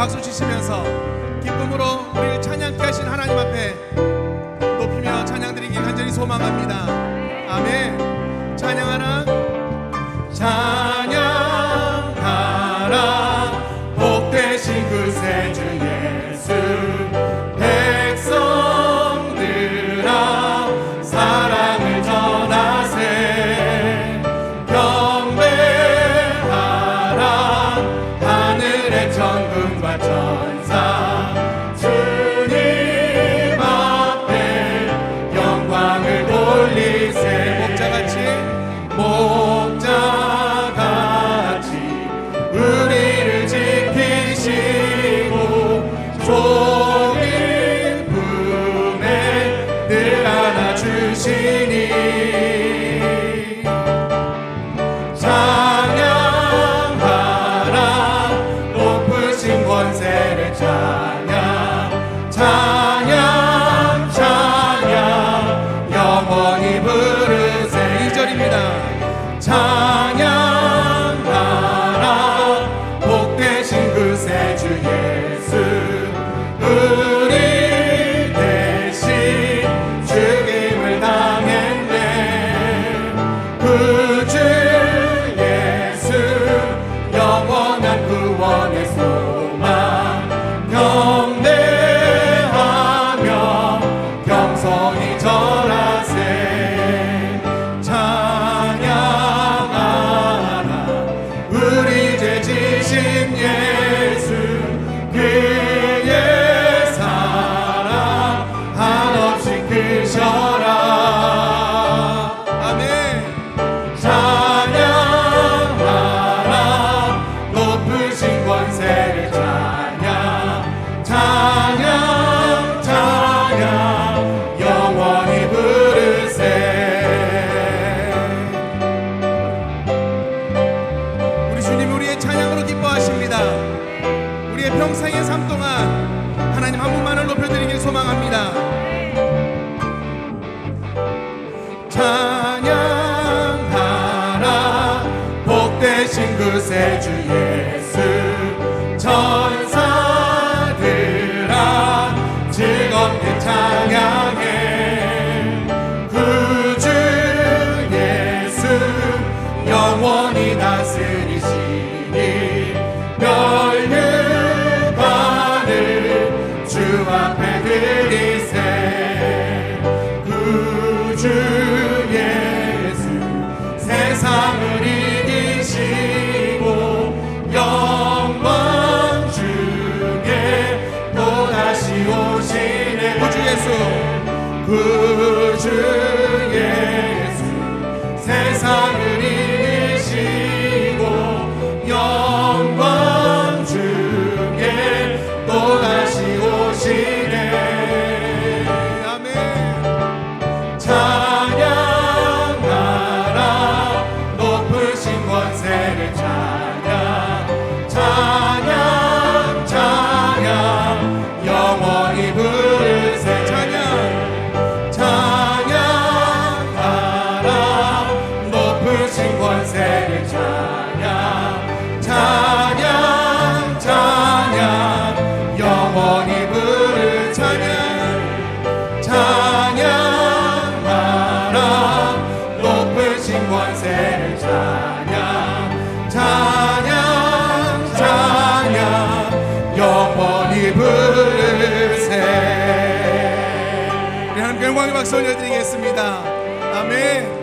박수 치시면서 기쁨으로 우리를 찬양케 하신 하나님 앞에 높이며 찬양 드리길 간절히 소망합니다. 찬양 찬양. 영원히 부르 Oh. 평생의 삶 동안 하나님 한 분만을 높여드리길 소망합니다. 찬양하라 복되신 그 세주 예수 주 예수 세상을 이기시고 영광 주게 또다시 오시네. 구주 예수. 구주 권세를 찬양 찬양 찬양. 영원히 부르 찬양 찬양하라 높으신 권세를 찬양 찬양 찬양. 영원히 부르세 우리 하나님께 영광의 박수 올려드리겠습니다. 아멘